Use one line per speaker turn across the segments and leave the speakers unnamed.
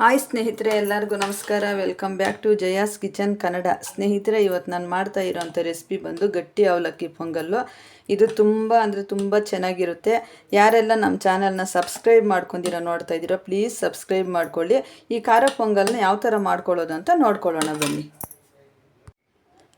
Hi ಸ್ನೇಹಿತರೆ, ಎಲ್ಲರಿಗೂ ನಮಸ್ಕಾರ. Welcome back to Jaya's kitchen Kannada ಸ್ನೇಹಿತರೆ ಇವತ್ತು ನಾನು ಮಾಡ್ತಾ ಇರೋವಂಥ ರೆಸಿಪಿ ಬಂದು ಗಟ್ಟಿ ಅವಲಕ್ಕಿ ಪೊಂಗಲ್ಲು. ಇದು ತುಂಬ ಅಂದರೆ ತುಂಬ ಚೆನ್ನಾಗಿರುತ್ತೆ. ಯಾರೆಲ್ಲ ನಮ್ಮ ಚಾನಲ್ನ ಸಬ್ಸ್ಕ್ರೈಬ್ ಮಾಡ್ಕೊಂಡಿರೋ, ನೋಡ್ತಾ ಇದ್ದೀರೋ ಪ್ಲೀಸ್ ಸಬ್ಸ್ಕ್ರೈಬ್ ಮಾಡ್ಕೊಳ್ಳಿ. ಈ ಖಾರ ಪೊಂಗಲ್ನ ಯಾವ ಥರ ಮಾಡ್ಕೊಳ್ಳೋದು ಅಂತ ನೋಡ್ಕೊಳ್ಳೋಣ ಬನ್ನಿ.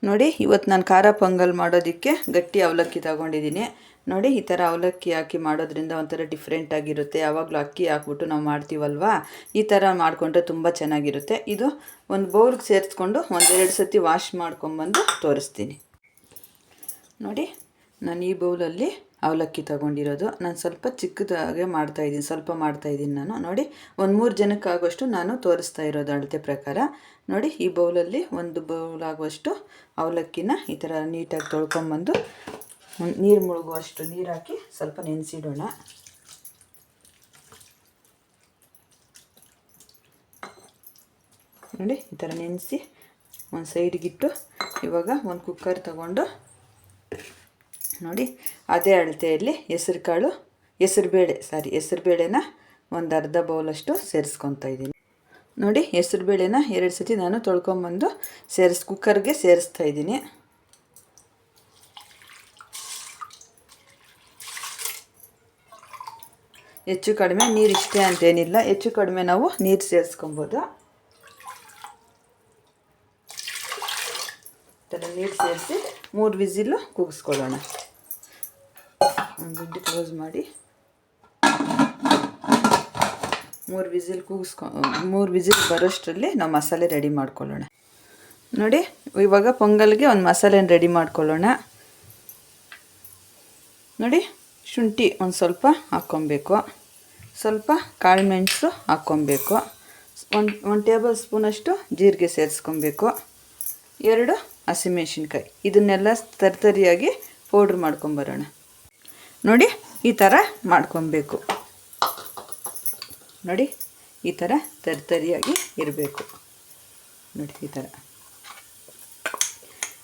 ನೋಡಿ ಇವತ್ತು ನಾನು ಖಾರ ಪೊಂಗಲ್ ಮಾಡೋದಕ್ಕೆ ಗಟ್ಟಿ ಅವಲಕ್ಕಿ ತಗೊಂಡಿದ್ದೀನಿ. ನೋಡಿ, ಈ ಥರ ಅವಲಕ್ಕಿ ಹಾಕಿ ಮಾಡೋದ್ರಿಂದ ಒಂಥರ ಡಿಫ್ರೆಂಟ್ ಆಗಿರುತ್ತೆ. ಯಾವಾಗಲೂ ಅಕ್ಕಿ ಹಾಕ್ಬಿಟ್ಟು ನಾವು ಮಾಡ್ತೀವಲ್ವಾ? ಈ ಥರ ಮಾಡಿಕೊಂಡ್ರೆ ತುಂಬ ಚೆನ್ನಾಗಿರುತ್ತೆ. ಇದು ಒಂದು ಬೌಲ್ಗೆ ಸೇರಿಸ್ಕೊಂಡು ಒಂದೆರಡು ಸತಿ ವಾಶ್ ಮಾಡ್ಕೊಂಬಂದು ತೋರಿಸ್ತೀನಿ. ನೋಡಿ, ನಾನು ಈ ಬೌಲಲ್ಲಿ ಅವಲಕ್ಕಿ ತಗೊಂಡಿರೋದು. ನಾನು ಸ್ವಲ್ಪ ಚಿಕ್ಕದಾಗೆ ಮಾಡ್ತಾಯಿದ್ದೀನಿ ಸ್ವಲ್ಪ ಮಾಡ್ತಾಯಿದ್ದೀನಿ ನಾನು. ನೋಡಿ, ಒಂದು ಮೂರು ಜನಕ್ಕಾಗುವಷ್ಟು ನಾನು ತೋರಿಸ್ತಾ ಇರೋದು ಅಳತೆ ಪ್ರಕಾರ. ನೋಡಿ, ಈ ಬೌಲಲ್ಲಿ ಒಂದು ಬೌಲ್ ಆಗುವಷ್ಟು ಅವಲಕ್ಕಿನ ಈ ಥರ ನೀಟಾಗಿ ತೊಳ್ಕೊಂಬಂದು ನೀರು ಮುಳುಗುವಷ್ಟು ನೀರು ಹಾಕಿ ಸ್ವಲ್ಪ ನೆನೆಸಿಡೋಣ. ನೋಡಿ, ಈ ಥರ ನೆನೆಸಿ ಒಂದು ಸೈಡ್ಗಿಟ್ಟು ಇವಾಗ ಒಂದು ಕುಕ್ಕರ್ ತಗೊಂಡು ನೋಡಿ, ಅದೇ ಅಳತೆಯಲ್ಲಿ ಹೆಸರು ಕಾಳು ಹೆಸರುಬೇಳೆ ಸಾರಿ ಹೆಸರುಬೇಳೆನ ಒಂದು ಅರ್ಧ ಬೌಲಷ್ಟು ಸೇರಿಸ್ಕೊತಾ ಇದ್ದೀನಿ. ನೋಡಿ ಹೆಸರುಬೇಳೆನ ಎರಡು ಸತಿ ನಾನು ತೊಳ್ಕೊಂಬಂದು ಸೇರಿಸ್ ಕುಕ್ಕರ್ಗೆ ಸೇರಿಸ್ತಾ ಇದ್ದೀನಿ. ಹೆಚ್ಚು ಕಡಿಮೆ ನೀರು ಇಷ್ಟೇ ಅಂತೇನಿಲ್ಲ ಹೆಚ್ಚು ಕಡಿಮೆ ನಾವು ನೀರು ಸೇರಿಸ್ಕೊಬೋದು. ಥರ ನೀರು ಸೇರಿಸಿ ಮೂರು ವಿಸಿಲು ಕೂಗಿಸ್ಕೊಳ್ಳೋಣ. ಒಂದು ಗುಡ್ಡೆ ಕ್ಲೋಸ್ ಮಾಡಿ. ಮೂರು ವಿಸಿಲ್ ಕೂಗಿಸ್ಕೊ, ಮೂರು ವಿಸಿಲ್ ಬರೋಷ್ಟರಲ್ಲಿ ನಾವು ಮಸಾಲೆ ರೆಡಿ ಮಾಡ್ಕೊಳ್ಳೋಣ. ನೋಡಿ, ಇವಾಗ ಪೊಂಗಲ್ಗೆ ಒಂದು ಮಸಾಲೆನ ರೆಡಿ ಮಾಡ್ಕೊಳ್ಳೋಣ. ನೋಡಿ ಶುಂಠಿ ಒಂದು ಸ್ವಲ್ಪ ಹಾಕ್ಕೊಬೇಕು. ಸ್ವಲ್ಪ ಕಾಳು ಮೆಣಸು ಹಾಕ್ಕೊಬೇಕು. ಒಂದು ಒಂದು ಟೇಬಲ್ ಸ್ಪೂನಷ್ಟು ಜೀರಿಗೆ ಸೇರಿಸ್ಕೊಬೇಕು. ಎರಡು ಹಸಿಮೆಣ್ಸಿನ್ಕಾಯಿ. ಇದನ್ನೆಲ್ಲ ತರ್ತರಿಯಾಗಿ ಪೌಡ್ರ್ ಮಾಡ್ಕೊಂಬರೋಣ. ನೋಡಿ, ಈ ಥರ ಮಾಡ್ಕೊಬೇಕು. ನೋಡಿ, ಈ ಥರ ತರ್ತರಿಯಾಗಿ ಇರಬೇಕು. ನೋಡಿ, ಈ ಥರ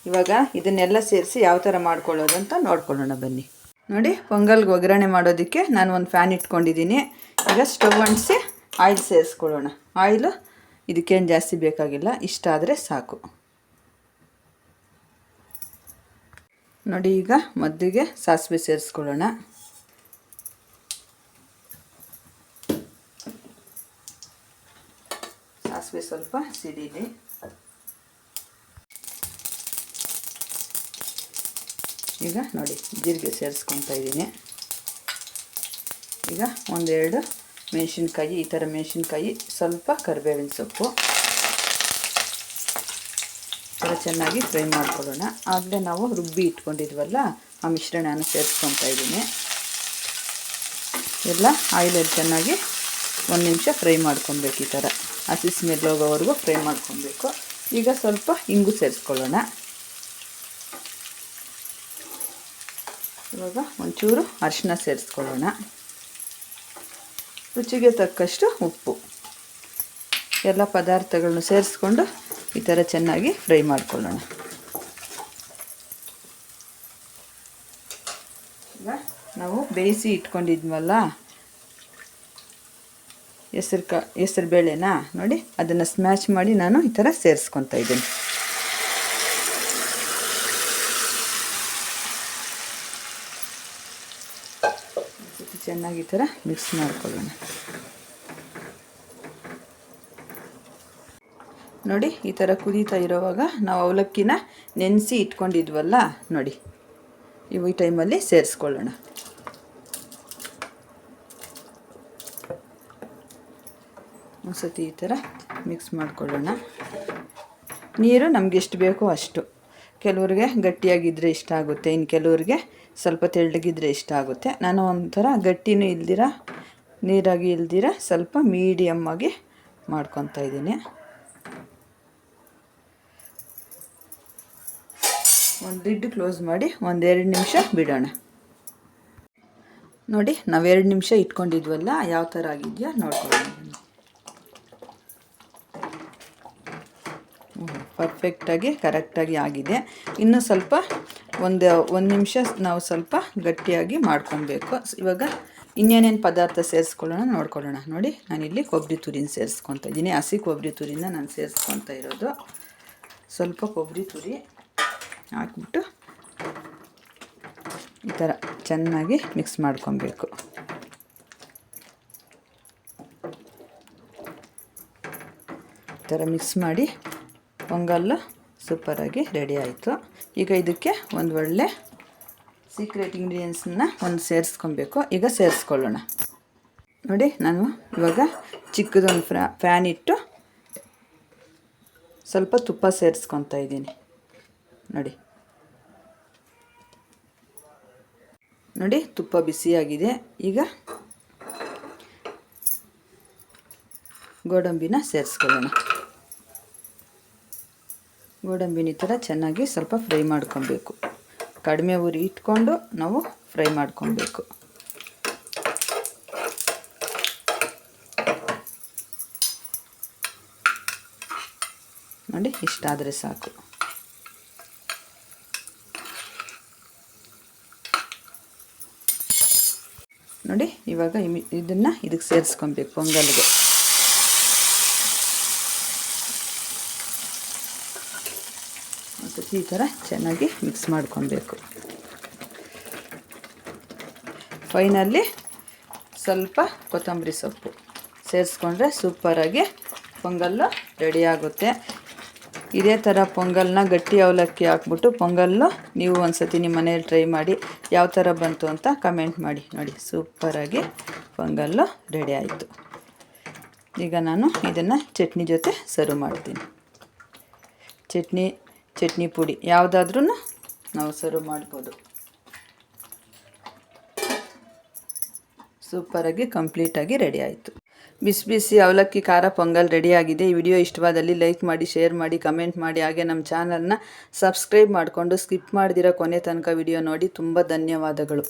ಇವಾಗ ಇದನ್ನೆಲ್ಲ ಸೇರಿಸಿ ಯಾವ ಥರ ಮಾಡ್ಕೊಳ್ಳೋದು ಅಂತ ನೋಡ್ಕೊಳ್ಳೋಣ ಬನ್ನಿ. ನೋಡಿ, ಪೊಂಗಲ್ಗೆ ಒಗ್ಗರಣೆ ಮಾಡೋದಕ್ಕೆ ನಾನು ಒಂದು ಫ್ಯಾನ್ ಇಟ್ಕೊಂಡಿದ್ದೀನಿ. ಈಗ ಸ್ಟವ್ ಅಂಟಿಸಿ ಆಯಿಲ್ ಸೇರಿಸ್ಕೊಳ್ಳೋಣ. ಆಯಿಲು ಇದಕ್ಕೇನು ಜಾಸ್ತಿ ಬೇಕಾಗಿಲ್ಲ, ಇಷ್ಟ ಆದರೆ ಸಾಕು. ನೋಡಿ, ಈಗ ಮದ್ದಿಗೆ ಸಾಸಿವೆ ಸೇರಿಸ್ಕೊಳ್ಳೋಣ. ಸಾಸಿವೆ ಸ್ವಲ್ಪ ಸಿಡಿಲಿ. ಈಗ ನೋಡಿ, ಜೀರಿಗೆ ಸೇರಿಸ್ಕೊತಾ ಇದ್ದೀನಿ ಈಗ ಒಂದೆರಡು ಮೆಣಸಿನ್ಕಾಯಿ, ಈ ಥರ ಮೆಣಸಿನ್ಕಾಯಿ, ಸ್ವಲ್ಪ ಕರಿಬೇವಿನ ಸೊಪ್ಪು. ಥರ ಚೆನ್ನಾಗಿ ಫ್ರೈ ಮಾಡ್ಕೊಳ್ಳೋಣ. ಆಗಲೇ ನಾವು ರುಬ್ಬಿ ಇಟ್ಕೊಂಡಿದ್ವಲ್ಲ, ಆ ಮಿಶ್ರಣನ ಸೇರಿಸ್ಕೊತಾ ಇದ್ದೀನಿ ಎಲ್ಲ ಆಯಿಲಲ್ಲಿ ಚೆನ್ನಾಗಿ ಒಂದು ನಿಮಿಷ ಫ್ರೈ ಮಾಡ್ಕೊಬೇಕು ಈ ಥರ. ಹಸಿ ಸ್ಮೆಲ್ ಹೋಗೋವರೆಗೂ ಫ್ರೈ ಮಾಡ್ಕೊಬೇಕು. ಈಗ ಸ್ವಲ್ಪ ಇಂಗು ಸೇರಿಸ್ಕೊಳ್ಳೋಣ. ಇವಾಗ ಒಂಚೂರು ಅರಿಶಿನ ಸೇರಿಸ್ಕೊಳ್ಳೋಣ. ರುಚಿಗೆ ತಕ್ಕಷ್ಟು ಉಪ್ಪು. ಎಲ್ಲ ಪದಾರ್ಥಗಳನ್ನ ಸೇರಿಸ್ಕೊಂಡು ಈ ಥರ ಚೆನ್ನಾಗಿ ಫ್ರೈ ಮಾಡ್ಕೊಳ್ಳೋಣ. ಈಗ ನಾವು ಬೇಯಿಸಿ ಇಟ್ಕೊಂಡಿದ್ವಲ್ಲ? ಹೆಸರು ಕ, ಹೆಸರು ಬೇಳೆನಾ ನೋಡಿ, ಅದನ್ನು ಸ್ಮ್ಯಾಚ್ ಮಾಡಿ ನಾನು ಈ ಥರ ಸೇರಿಸ್ಕೊತಾ ಇದ್ದೀನಿ. ಚೆನ್ನಾಗಿ ಈ ಥರ ಮಿಕ್ಸ್ ಮಾಡ್ಕೊಳ್ಳೋಣ. ನೋಡಿ, ಈ ಥರ ಕುದೀತಾ ಇರೋವಾಗ ನಾವು ಅವಲಕ್ಕಿನ ನೆನೆಸಿ ಇಟ್ಕೊಂಡಿದ್ವಲ್ಲ, ನೋಡಿ. ಇವು ಈ ಟೈಮಲ್ಲಿ ಸೇರಿಸ್ಕೊಳ್ಳೋಣ. ಒಂದ್ಸತಿ ಈ ಥರ ಮಿಕ್ಸ್ ಮಾಡ್ಕೊಳ್ಳೋಣ. ನೀರು ನಮ್ಗೆ ಎಷ್ಟು ಬೇಕೋ ಅಷ್ಟು. ಕೆಲವ್ರಿಗೆ ಗಟ್ಟಿಯಾಗಿದ್ದರೆ ಇಷ್ಟ ಆಗುತ್ತೆ, ಇನ್ನು ಕೆಲವ್ರಿಗೆ ಸ್ವಲ್ಪ ತೆಳ್ಳಗಿದ್ರೆ ಇಷ್ಟ ಆಗುತ್ತೆ. ನಾನು ಒಂಥರ ಗಟ್ಟಿನೂ ಇಲ್ದಿರ, ನೀರಾಗಿ ಇಲ್ದಿರ ಸ್ವಲ್ಪ ಮೀಡಿಯಮ್ಮಾಗಿ ಮಾಡ್ಕೊತಾ ಇದ್ದೀನಿ. ಒಂದು ಲಿಡ್ ಕ್ಲೋಸ್ ಮಾಡಿ ಒಂದೆರಡು ನಿಮಿಷ ಬಿಡೋಣ. ನೋಡಿ ನಾವು ಎರಡು ನಿಮಿಷ ಇಟ್ಕೊಂಡಿದ್ವಲ್ಲ, ಯಾವ ಥರ ಆಗಿದೆಯಾ ನೋಡ್ಕೊಳ್ಳೋಣ. ಪರ್ಫೆಕ್ಟಾಗಿ ಕರೆಕ್ಟಾಗಿ ಆಗಿದೆ. ಇನ್ನೂ ಸ್ವಲ್ಪ ಒಂದು ಒಂದು ನಿಮಿಷ ನಾವು ಸ್ವಲ್ಪ ಗಟ್ಟಿಯಾಗಿ ಮಾಡ್ಕೊಬೇಕು. ಇವಾಗ ಇನ್ನೇನೇನು ಪದಾರ್ಥ ಸೇರಿಸ್ಕೊಳ್ಳೋಣ ನೋಡ್ಕೊಳ್ಳೋಣ. ನೋಡಿ, ನಾನಿಲ್ಲಿ ಕೊಬ್ಬರಿ ತುರಿನ ಸೇರಿಸ್ಕೊತಾ ಇದ್ದೀನಿ. ಹಸಿ ಕೊಬ್ಬರಿ ತುರಿನ ನಾನು ಸೇರಿಸ್ಕೊತಾ ಇರೋದು. ಸ್ವಲ್ಪ ಕೊಬ್ಬರಿ ತುರಿ ಹಾಕ್ಬಿಟ್ಟು ಈ ಥರ ಚೆನ್ನಾಗಿ ಮಿಕ್ಸ್ ಮಾಡ್ಕೊಬೇಕು. ಈ ಥರ ಮಿಕ್ಸ್ ಮಾಡಿ ಪೊಂಗಲ್ಲು ಸೂಪರಾಗಿ ರೆಡಿ ಆಯಿತು. ಈಗ ಇದಕ್ಕೆ ಒಂದು ಒಳ್ಳೆ ಸೀಕ್ರೆಟ್ ಇಂಗ್ರೀಡಿಯೆಂಟ್ಸನ್ನ ಒಂದು ಸೇರಿಸ್ಕೊಬೇಕು. ಈಗ ಸೇರಿಸ್ಕೊಳ್ಳೋಣ. ನೋಡಿ, ನಾನು ಇವಾಗ ಚಿಕ್ಕದೊಂದು ಫ್ರಾ ಫ್ಯಾನ್ ಇಟ್ಟು ಸ್ವಲ್ಪ ತುಪ್ಪ ಸೇರಿಸ್ಕೊತಾ ಇದ್ದೀನಿ. ನೋಡಿ. ನೋಡಿ, ತುಪ್ಪ ಬಿಸಿಯಾಗಿದೆ. ಈಗ ಗೋಡಂಬಿನ ಸೇರಿಸ್ಕೊಳ್ಳೋಣ. ಗೋಡಂಬಿನ ಥರ ಚೆನ್ನಾಗಿ ಸ್ವಲ್ಪ ಫ್ರೈ ಮಾಡ್ಕೊಬೇಕು. ಕಡಿಮೆ ಉರಿ ಇಟ್ಕೊಂಡು ನಾವು ಫ್ರೈ ಮಾಡ್ಕೊಬೇಕು. ನೋಡಿ, ಇಷ್ಟಾದರೆ ಸಾಕು. ನೋಡಿ, ಇವಾಗ ಇದನ್ನು ಇದಕ್ಕೆ ಸೇರಿಸ್ಕೊಬೇಕು, ಪೊಂಗಲ್ಗೆ. ಈ ಥರ ಚೆನ್ನಾಗಿ ಮಿಕ್ಸ್ ಮಾಡ್ಕೊಬೇಕು. ಫೈನಲ್ಲಿ ಸ್ವಲ್ಪ ಕೊತ್ತಂಬರಿ ಸೊಪ್ಪು ಸೇರಿಸ್ಕೊಂಡ್ರೆ ಸೂಪರಾಗಿ ಪೊಂಗಲ್ಲು ರೆಡಿಯಾಗುತ್ತೆ ಇದೇ ಥರ ಪೊಂಗಲ್ನ ಗಟ್ಟಿ ಅವಲಕ್ಕಿ ಹಾಕ್ಬಿಟ್ಟು ಪೊಂಗಲ್ಲು ನೀವು ಒಂದು ಸತಿ ನಿಮ್ಮ ಮನೇಲಿ ಟ್ರೈ ಮಾಡಿ ಯಾವ ಥರ ಬಂತು ಅಂತ ಕಮೆಂಟ್ ಮಾಡಿ. ನೋಡಿ ಸೂಪರಾಗಿ ಪೊಂಗಲ್ಲು ರೆಡಿ ಆಯಿತು. ಈಗ ನಾನು ಇದನ್ನು ಚಟ್ನಿ ಜೊತೆ ಸರ್ವ್ ಮಾಡ್ತೀನಿ. ಚಟ್ನಿ ಚಟ್ನಿ ಪುಡಿ ಯಾವುದಾದ್ರೂ ನಾವು ಸರ್ವ್ ಮಾಡ್ಬೋದು. ಸೂಪರಾಗಿ ಕಂಪ್ಲೀಟಾಗಿ ರೆಡಿ ಆಯಿತು. ಬಿಸಿ ಬಿಸಿ ಅವಲಕ್ಕಿ, ಖಾರ, ಪೊಂಗಲ್ ರೆಡಿಯಾಗಿದೆ ಈ ವಿಡಿಯೋ ಇಷ್ಟವಾದಲ್ಲಿ ಲೈಕ್ ಮಾಡಿ ಶೇರ್ ಮಾಡಿ ಕಮೆಂಟ್ ಮಾಡಿ, ಹಾಗೆ ನಮ್ಮ ಚಾನಲ್ನ ಸಬ್ಸ್ಕ್ರೈಬ್ ಮಾಡಿಕೊಂಡು ಸ್ಕಿಪ್ ಮಾಡ್ದಿರೋ ಕೊನೆ ತನಕ ವಿಡಿಯೋ ನೋಡಿ. ತುಂಬ ಧನ್ಯವಾದಗಳು.